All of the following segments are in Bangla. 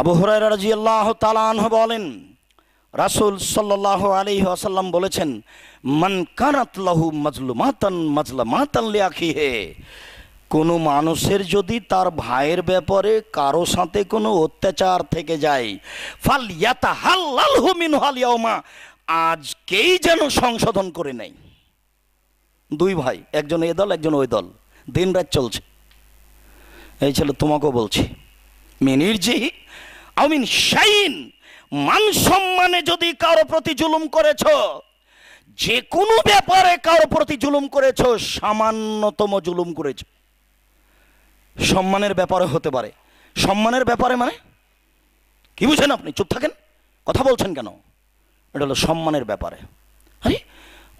আবু হুরায়রা রাদিয়াল্লাহু তাআলা আনহু বলেন, রাসূল সাল্লাল্লাহু আলাইহি ওয়াসাল্লাম বলেছেন, মান কানাত লাহু মাজলুমাতান মাজলামাতান লিআখিহি। কোনো মানুষের যদি তার ভাইয়ের ব্যাপারে কারও সাথে কোনো অত্যাচার থেকে যায়, ফাল ইয়াতাহাল্লালহু মিনহাল ইয়াউমা আজকেই যেন সংশোধন করে নেয়। দুই ভাই, একজন এ দল, একজন ওই দল। দিন রাত চলছে। এই ছেলে তোমাকেও বলছি মিনির জি আমিন শাইন, মান সম্মানে যদি কারও প্রতি জুলুম করেছ, যে কোনো ব্যাপারে কারও প্রতি জুলুম করেছ, সামান্যতম জুলুম করেছ। সম্মানের ব্যাপারে হতে পারে। সম্মানের ব্যাপারে মানে? কি বুঝেন আপনি? চুপ থাকেন। কথা বলছেন কেন? এটা হলো সম্মানের ব্যাপারে। আরে,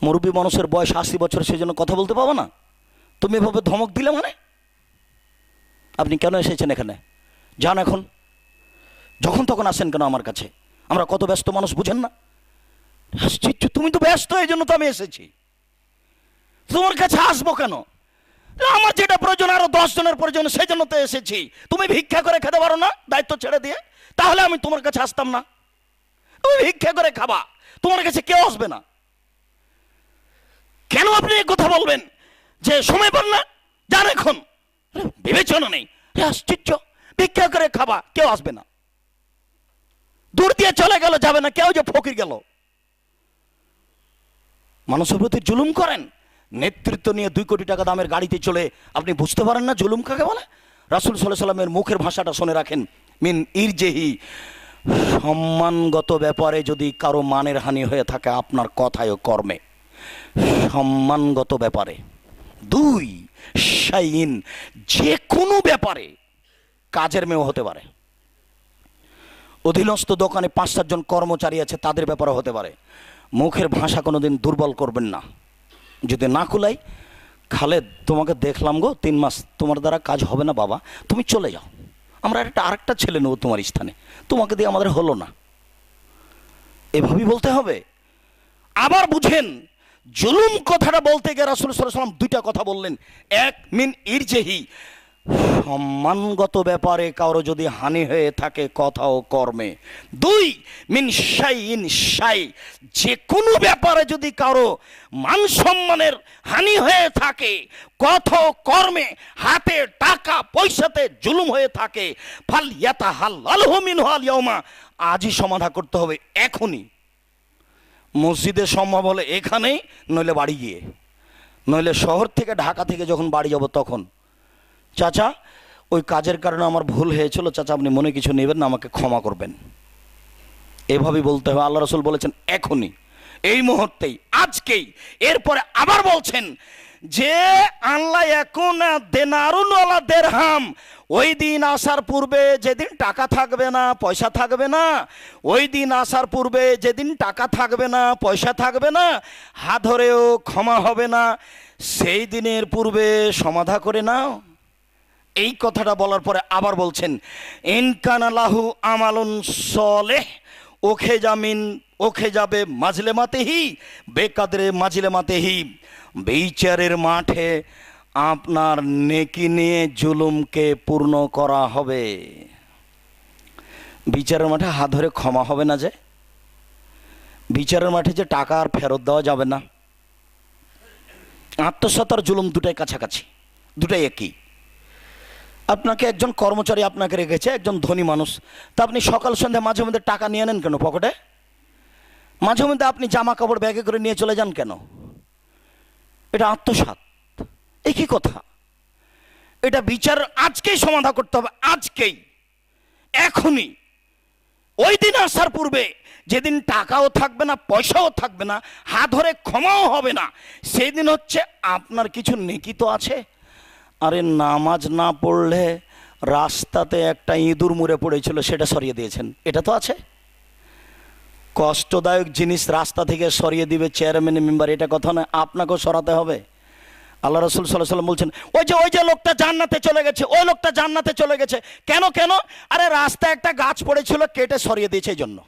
মুরব্বী মানুষের বয়স আশি বছর, সেই জন্য কথা বলতে পাবো না? তুমি এভাবে ধমক দিলে মানে? আপনি কেন এসেছেন এখানে? যান এখন। যখন তখন আসেন কেন আমার কাছে? আমরা কত ব্যস্ত মানুষ, বুঝেন না? তুমি তো ব্যস্ত, এই জন্য তো আমি এসেছি। তোমার কাছে আসব কেন? আমার যেটা প্রয়োজন, আরও দশ জনের প্রয়োজন সেই জন্য তো এসেছি। তুমি ভিক্ষা করে খেতে পারো না, দায়িত্ব ছেড়ে দিয়ে? তাহলে আমি তোমার কাছে আসতাম না। তুমি ভিক্ষা করে খাবা, তোমার কাছে কেউ আসবে না। কেন আপনি কথা বলবেন? যে সময় পান না, যান এখন। বিবেচনা নেই। আশ্চর্য, ভিক্ষা করে খাবা, কেউ আসবে না। দূর দিয়ে চলে গেল, যাবে না, কেউ যে ফকির গেল। মানুষের প্রতি জুলুম করেন, নেতৃত্ব নিয়ে দুই কোটি টাকা দামের গাড়িতে চলে, আপনি বুঝতে পারেন না জুলুম কাকে বলে? রাসুল সাল্লাহ সাল্লামের মুখের ভাষাটা শুনে রাখেন, মিন ইরজেহি। সম্মানগত ব্যাপারে যদি কারও মানের হানি হয়ে থাকে, আপনার কথায় ও কর্মে। সম্মানগত ব্যাপারে। দুই শাইন যে কোনো ব্যাপারে কাজের মেয়েও হতে পারে। অধীনস্থ দোকানে পাঁচ সাতজন কর্মচারী আছে, তাদের ব্যাপারে হতে পারে। মুখের ভাষা কোনোদিন দুর্বল করবেন না। যদি না কুলাই খালেদ, তোমাকে দেখলাম গো, তিন মাস তোমার দ্বারা কাজ হবে না বাবা, তুমি চলে যাও। আমরা একটা আরেকটা ছেলে নেব তোমার স্থানে। তোমাকে দিয়ে আমাদের হলো না। এভাবেই বলতে হবে। আবার বুঝেন, জুলুম কথাটা বলতে গিয়ে রাসুল সাল্লাম দুইটা কথা বললেন। এক, মিন ইরজেহি। সম্মানগত ব্যাপারে কারও যদি হানি হয়ে থাকে কথা ও কর্মে। দুই, মিন সাই ইন সাই যে কোনো ব্যাপারে যদি কারও মান সম্মানের হানি হয়ে থাকে, কথা ও কর্মে হাতে টাকা পয়সাতে জুলুম হয়ে থাকে, ফাল ইয়াতা হাল মিন হাল ইয়মা আজই সমাধা করতে হবে এখনই। মসজিদে সম্ভব হলে এখানেই, নইলে বাড়ি গিয়ে। নইলে শহর থেকে ঢাকা থেকে যখন বাড়ি যাব তখন। চাচা, ওই কাজের কারণে আমার ভুল হয়েছিল। চাচা, আপনি মনে কিছু নেবেন না, আমাকে ক্ষমা করবেন। এভাবেই বলতে হবে আল্লাহ রসুল বলেছেন, এখনই, এই মুহূর্তেই, আজকেই। এরপরে আবার বলছেন, যে আল্লাহ এখন দেনারুন ওয়ালা দেরহাম, ওই দিন আসার পূর্বে যেদিন টাকা থাকবে না, পয়সা থাকবে না, ওই দিন আসার পূর্বে যেদিন টাকা থাকবে না, পয়সা থাকবে না, হাত ধরেও ক্ষমা হবে না, সেই দিনের পূর্বে সমাধা করে নাও। এই কথাটা বলার পরে আবার বলছেন ইনকান আলাহু আমালুন সলেহ, ওখে জামিন, ওখে যাবে মাজলে মাতেহি বেকাদরে মাজলে মাতেহি বিচারের মাঠে আপনার নেকি নিয়ে জুলুমকে পূর্ণ করা হবে। বিচারের মাঠে হাত ধরে ক্ষমা হবে না যে? বিচারের মাঠে যে টাকা আর ফেরত দেওয়া যাবে না। আত্মসত্তার জুলুম দুটাই কাছাকাছি, দুটাই একই। আপনাকে একজন কর্মচারী আপনাকে রেখেছে, একজন ধনী মানুষ। তা আপনি সকাল সন্ধ্যা মাঝে মধ্যে টাকা নিয়ে নেন কেন পকেটে? মাঝে মধ্যে আপনি জামা কাপড় ব্যাগে করে নিয়ে চলে যান কেন? এটা আত্মসাত একই কথা? এটা বিচার আজকেই সমাধা করতে হবে, আজকেই। এখনই। ওই দিন আসার পূর্বে যেদিন টাকাও থাকবে না, পয়সাও থাকবে না, হাত ধরে ক্ষমাও হবে না সেই দিন হচ্ছে আপনার কিছু নেকি তো আছে? আরে নামাজ না পড়লে রাস্তাতে একটা ইঁদুর মুড়ে পড়েছিল, সেটা সরিয়ে দিয়েছেন। এটা তো আছে। কষ্টদায়ক জিনিস রাস্তা থেকে সরিয়ে দিবে চেয়ারম্যান, মেম্বার, এটা কথা নয়, আপনাকেও সরাতে হবে। আল্লাহ রসুল সাল্লাহ সাল্লাম বলছেন, ওই যে ওই যে লোকটা জান্নাতে চলে গেছে, ওই লোকটা জান্নাতে চলে গেছে। কেন কেন? আরে রাস্তায় একটা গাছ পড়েছিল, কেটে সরিয়ে দিয়েছে এই জন্য।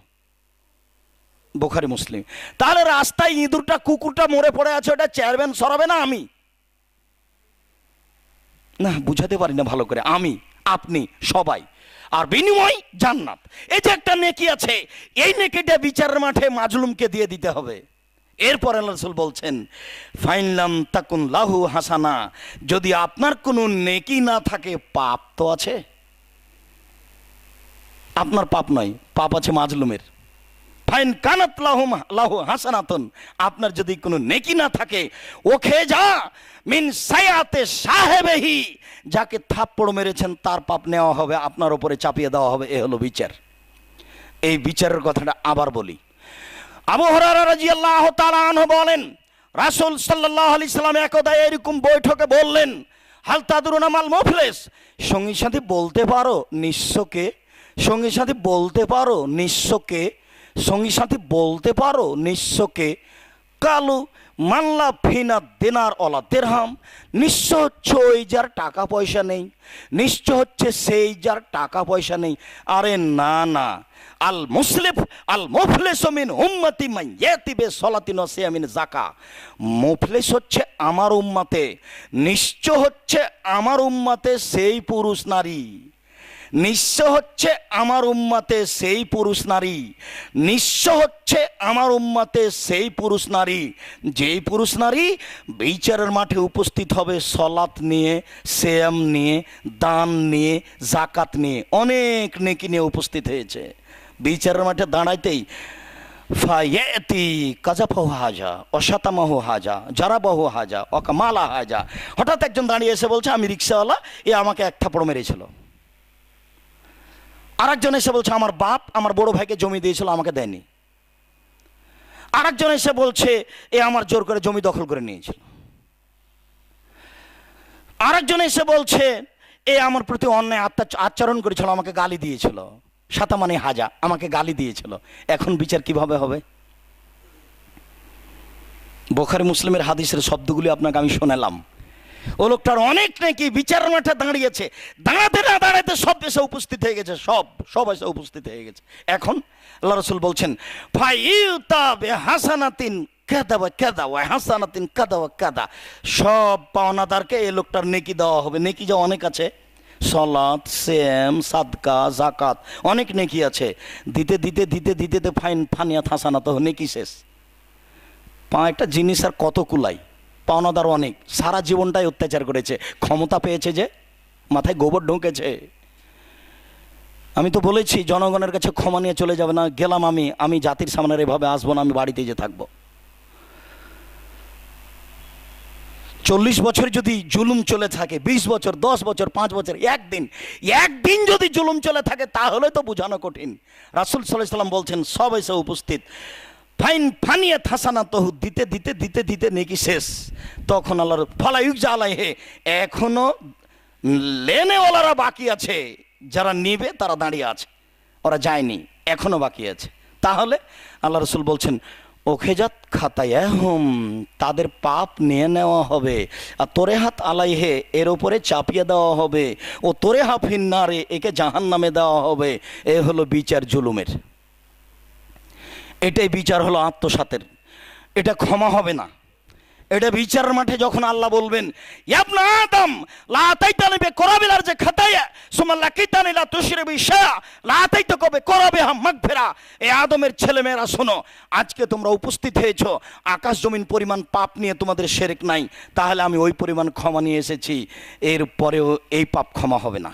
বোখারি, মুসলিম। তাহলে রাস্তায় ইঁদুরটা, কুকুরটা মরে পড়ে আছে, ওটা চেয়ারম্যান সরাবে না আমি? না, বুঝাতে পারি না ভালো করে। আমি, আপনি, সবাই। আর বিনিময় জান্নাত। এই যে একটা নেকি আছে, এই নেকিটা বিচারের মাঠে মাজলুমকে দিয়ে দিতে হবে। এরপর আল্লাহ বলছেন ফাইনলাম তাকুন লাহু হাসানা। যদি আপনার কোনো নেকি না থাকে, পাপ তো আছে? আপনার পাপ নয়, পাপ আছে মাজলুমের। ফাইন কানাত লাহু লাহু হাসানাতন। আপনার যদি কোনো নেকি না থাকে ওখে যা। মিন সায়াতে সাহেবেহি। যাকে থাপ্পড় মেরেছেন, তার পাপ নেওয়া হবে, আপনার উপরে চাপিয়ে দেওয়া হবে, এ হলো বিচার। এই বিচারের কথাটা আবার বলি। আবু হরারা রাদিয়াল্লাহু তাআলা আনহু বলেন, রাসূল সাল্লাল্লাহু আলাইহি সাল্লাম একদা এরকম বৈঠকে বললেন, হাল তাদরুনা মাল মুফলিস? সঙ্গী সাথে বলতে পারো নিঃস্বকে সঙ্গী সাথে বলতে পারো নিঃস্বকে সঙ্গী সাথে বলতে পারো, নিঃস্বকে। কালু মাল্লা ফিনা দেনার অলা দেরহাম নিশ্চয় হচ্ছে ওই যার টাকা পয়সা নেই। নিশ্চয় হচ্ছে সেই যার টাকা পয়সা নেই। আরে না না। আল মুসলিফ আল মুফলিস মিন উম্মতি ইয়াতিবে সলাতিন সিয়ামিন জাকা মুফলিস হচ্ছে আমার উম্মতে। নিশ্চয় হচ্ছে আমার উম্মতে সেই পুরুষ নারী। নিঃস্ব হচ্ছে আমার উম্মাতে সেই পুরুষ নারী। নিঃস্ব হচ্ছে আমার উম্মাতে সেই পুরুষ নারী। যেই পুরুষ নারী বিচারের মাঠে উপস্থিত হবে সলাত নিয়ে শ্যাম নিয়ে, দান নিয়ে জাকাত নিয়ে। অনেক নেকি নিয়ে উপস্থিত হয়েছে। বিচারের মাঠে দাঁড়াইতেই ফায়েতি কাজাফাহু হাজা অশাতামাহু হাজা, জারাবাহু হাজা, অকামালা হাজা। হঠাৎ একজন দাঁড়িয়ে এসে বলছে, আমি রিক্সাওয়ালা, এ আমাকে এক থাপড় মেরেছিল। আরেকজন এসে বলছে, আমার বাপ আমার বড় ভাইকে জমি দিয়েছিল, আমাকে দেয়নি। আরেকজন এসে বলছে, এ আমার জোর করে জমি দখল করে নিয়েছিল। আরেকজন এসে বলছে, এ আমার প্রতি অন্যায় আত্মা আচরণ করেছিল, আমাকে গালি দিয়েছিল। সাতামানি হাজা, আমাকে গালি দিয়েছিল। এখন বিচার কীভাবে হবে? বোখারি মুসলিমের হাদিসের শব্দগুলি আপনাকে আমি শোনালাম। ও লোকটার অনেক নাকি বিচার মাঠে দাঁড়িয়েছে। দাঁড়াতে না দাঁড়াতে সব এসে উপস্থিত হয়ে গেছে, সব সব এসে উপস্থিত হয়ে গেছে। এখন আল্লাহ রসুল বলছেন ভাই ইউতাবে হাসানাতিন কাদা বা কাদা, ওয়া হাসানাতিন কাদা ওয়া কাদা। সব পাওনাদারকে এই লোকটার নেকি দেওয়া হবে। নেকি যা অনেক আছে সলাৎ সেম সাদকা জাকাত অনেক নেকি আছে। দিতে দিতে দিতে দিতে ফাইন ফানিয়া হাসানা তো নেকি শেষ। পা একটা জিনিস আর কত কুলাই। পাওনাদার অনেক। সারা জীবনটাই অত্যাচার করেছে। ক্ষমতা পেয়েছে যে, মাথায় গোবর ঢুকেছে। আমি তো বলেছি, জনগণের কাছে ক্ষমা নিয়ে চলে যাবে না। গেলাম আমি আমি জাতির সামনে এভাবে আসব না, আমি বাড়িতে যে থাকব। চল্লিশ বছর যদি জুলুম চলে থাকে, বিশ বছর, দশ বছর, পাঁচ বছর, একদিন একদিন যদি জুলুম চলে থাকে, তাহলে তো বোঝানো কঠিন। রাসুল সাল্লাহ সাল্লাম বলছেন, সব এসে উপস্থিত। ফাইন ফানিয়ে থাসানা তহু দিতে দিতে দিতে দিতে নেকি শেষ। তখন আল্লাহর ফলায়ুক জ্বালাই হে এখনও লেনেওয়ালারা বাকি আছে। যারা নেবে, তারা দাঁড়িয়ে আছে। ওরা যায়নি, এখনও বাকি আছে। তাহলে আল্লাহ রসুল বলছেন ওখেজাত খাতায় হুম তাদের পাপ নিয়ে নেওয়া হবে। আর তোরে হাত আলাইহে, এর ওপরে চাপিয়ে দেওয়া হবে। ও তোরে হাফিন না রে একে জাহান নামে দেওয়া হবে। এ হলো বিচার জুলুমের। এটাই বিচার হলো আত্মসাতের। এটা ক্ষমা হবে না। এটা বিচারের মাঠে যখন আল্লাহ বলবেন, ইয়াবনা আদম, লা আতাইতানি বে করাবিলার যে খাতায়া সুমা লাকিতানি লা তুশরিবি শায়া, লা আতাইতা কবে করাবে হাম মাগফিরা। এই আদমের ছেলেমেয়েরা, শোনো, আজকে তোমরা উপস্থিত হয়েছো, আকাশ জমিন পরিমাণ পাপ নিয়ে তোমাদের শেরেক নাই, তাহলে আমি ওই পরিমাণ ক্ষমা নিয়ে এসেছি এর পরেও এই পাপ ক্ষমা হবে না।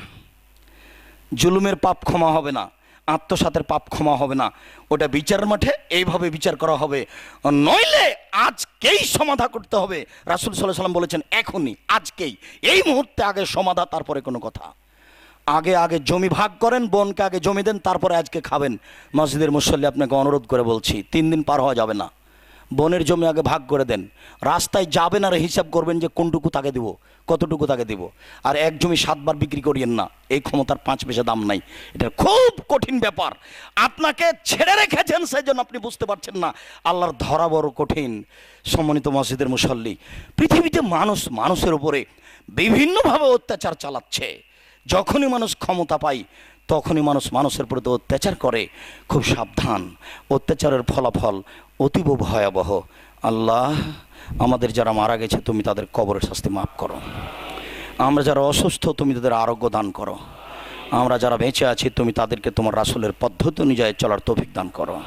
জুলুমের পাপ ক্ষমা হবে না। আত্মসাতের পাপ ক্ষমা হবে না। ওটা বিচারের মাঠে এইভাবে বিচার করা হবে। নইলে আজকেই সমাধা করতে হবে। রাসুল সাল্লাহ সাল্লাম বলেছেন, এখনই, আজকেই। এই মুহূর্তে আগে সমাধা, তারপরে কোনো কথা। আগে আগে জমি ভাগ করেন, বোনকে আগে জমি দেন, তারপরে আজকে খাবেন। মসজিদের মুসল্লি আপনাকে অনুরোধ করে বলছি, তিন দিন পার হওয়া যাবে না। বনের জমি আগে ভাগ করে দেন। রাস্তায় যাবেন আর হিসাব করবেন যে কোনটুকু তাকে দিব, কতটুকু তাকে দিব। আর এক জমি সাতবার বিক্রি করিয়েন না, এই ক্ষমতার পাঁচ পয়সা দাম নাই। এটা খুব কঠিন ব্যাপার। আপনাকে ছেড়ে রেখেছেন সেই জন্য আপনি বুঝতে পারছেন না, আল্লাহর ধরা বড় কঠিন। সম্মানিত মসজিদের মুসল্লি, পৃথিবীতে মানুষ মানুষের উপরে বিভিন্নভাবে অত্যাচার চালাচ্ছে। যখনই মানুষ ক্ষমতা পায় তখনই মানুষ মানুষের প্রতি অত্যাচার করে, খুব সাবধান। অত্যাচারের ফলাফল অতীব ভয়াবহ। আল্লাহ আমাদের যারা মারা গেছে, তুমি তাদের কবরের শাস্তি মাফ করো। আমরা যারা অসুস্থ, তুমি তাদের আরোগ্য দান করো। আমরা যারা বেঁচে আছি, তুমি তাদেরকে তোমার রাসুলের পদ্ধতি অনুযায়ী চলার তৌফিক দান করো।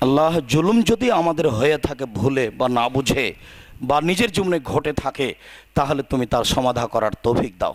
আল্লাহ জুলুম যদি আমাদের হয়ে থাকে ভুলে বা না বুঝে বা নিজের জীবনে ঘটে থাকে, তাহলে তুমি তার সমাধা করার তৌফিক দাও।